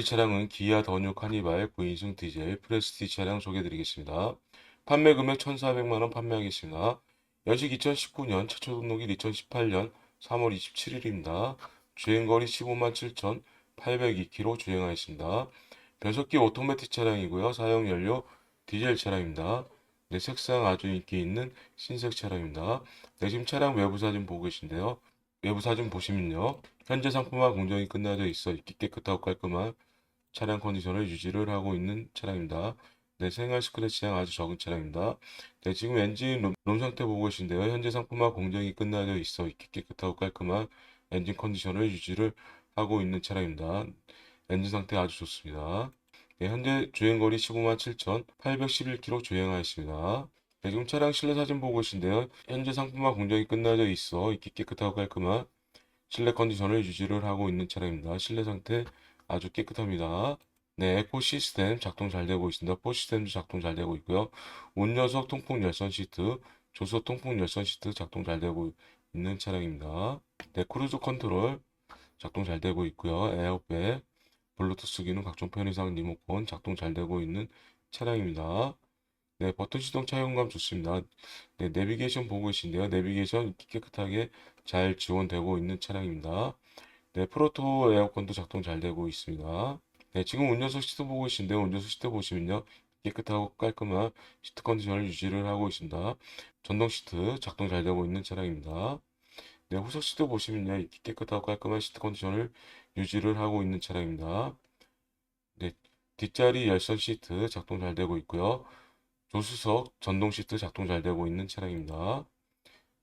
알려드릴 차량은 기아 더뉴 카니발 9인승 디젤 프레스티 차량 소개해드리겠습니다. 판매 금액 1,400만원 판매하겠습니다. 연식 2019년 최초 등록일 2018년 3월 27일입니다. 주행거리 15만 7,802km 주행하였습니다. 변속기 오토매틱 차량이고요. 사용 연료 디젤 차량입니다. 네, 색상 아주 인기 있는 신색 차량입니다. 네, 지금 차량 외부 사진 보고 계신데요. 외부 사진 보시면요. 현재 상품화 공정이 끝나져 있어 깨끗하고 깔끔한 차량 컨디션을 유지를 하고 있는 차량입니다. 네, 생활 스크래치량 아주 적은 차량입니다. 네, 지금 엔진 룸, 룸 상태 보고 계신데요. 현재 상품화 공정이 끝나져 있어 깨끗하고 깔끔한 엔진 컨디션을 유지를 하고 있는 차량입니다. 엔진 상태 아주 좋습니다. 네, 현재 주행거리 15만 7,811km 주행하였습니다. 네, 지금 차량 실내 사진 보고 계신데요. 현재 상품화 공정이 끝나져 있어 깨끗하고 깔끔한 실내 컨디션을 유지를 하고 있는 차량입니다. 실내 상태 아주 깨끗합니다. 네, 에코 시스템 작동 잘 되고 있습니다. 포 시스템도 작동 잘 되고 있고요. 운전석 통풍 열선 시트, 조수 통풍 열선 시트 작동 잘 되고 있는 차량입니다. 네, 크루즈 컨트롤 작동 잘 되고 있고요. 에어백, 블루투스 기능, 각종 편의상 리모컨 작동 잘 되고 있는 차량입니다. 네, 버튼 시동 차용감 좋습니다. 네, 내비게이션 보고 계신데요. 내비게이션 깨끗하게 잘 지원되고 있는 차량입니다. 네, 프로토 에어컨도 작동 잘 되고 있습니다. 네, 지금 운전석 시트 보고 계신데요. 운전석 시트 보시면요. 깨끗하고 깔끔한 시트 컨디션을 유지를 하고 있습니다. 전동 시트 작동 잘 되고 있는 차량입니다. 네, 후석 시트 보시면요. 깨끗하고 깔끔한 시트 컨디션을 유지를 하고 있는 차량입니다. 네, 뒷자리 열선 시트 작동 잘 되고 있고요. 조수석 전동 시트 작동 잘 되고 있는 차량입니다.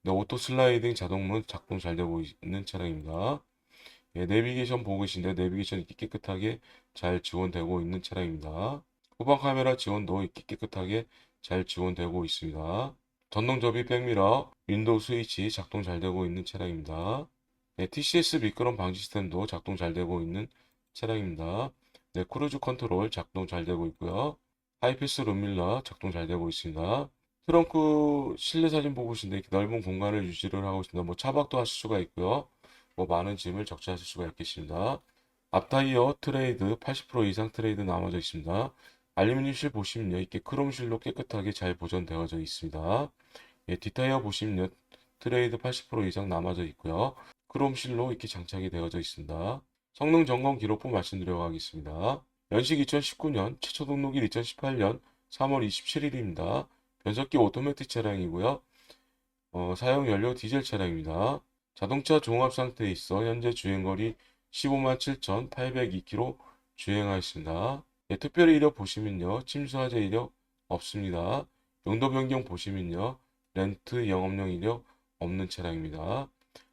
네, 오토 슬라이딩 자동문 작동 잘 되고 있는 차량입니다. 예, 내비게이션 보고 계신데 내비게이션 이렇게 깨끗하게 잘 지원되고 있는 차량입니다. 후방 카메라 지원도 깨끗하게 잘 지원되고 있습니다. 전동 접이 백미러, 윈도우 스위치 작동 잘 되고 있는 차량입니다. 네, TCS 미끄럼 방지 시스템도 작동 잘 되고 있는 차량입니다. 네, 크루즈 컨트롤 작동 잘 되고 있고요. 하이패스 룸밀러 작동 잘 되고 있습니다. 트렁크 실내 사진 보고 계신데 넓은 공간을 유지를 하고 있습니다. 뭐 차박도 하실 수가 있고요. 뭐 많은 짐을 적재하실 수가 있겠습니다. 앞타이어 트레이드 80% 이상 트레이드 남아져 있습니다. 알루미늄 실 보시면요. 이렇게 크롬 실로 깨끗하게 잘 보존되어져 있습니다. 예, 뒷타이어 보시면요. 트레이드 80% 이상 남아져 있고요. 크롬 실로 이렇게 장착이 되어져 있습니다. 성능 점검 기록부 말씀드려 가겠습니다. 연식 2019년, 최초 등록일 2018년 3월 27일입니다. 변속기 오토매틱 차량이고요. 어, 사용 연료 디젤 차량입니다. 자동차 종합 상태에 있어 현재 주행거리 15만 7,802km 주행하였습니다. 예, 특별히 이력 보시면요. 침수화재 이력 없습니다. 용도 변경 보시면요. 렌트 영업용 이력 없는 차량입니다.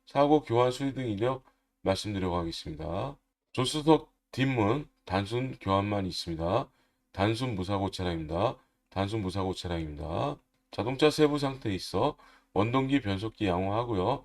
사고 교환 수리 등 이력 말씀드려 가겠습니다. 조수석 뒷문 단순 교환만 있습니다. 단순 무사고 차량입니다. 단순 무사고 차량입니다. 자동차 세부 상태에 있어 원동기 변속기 양호하고요.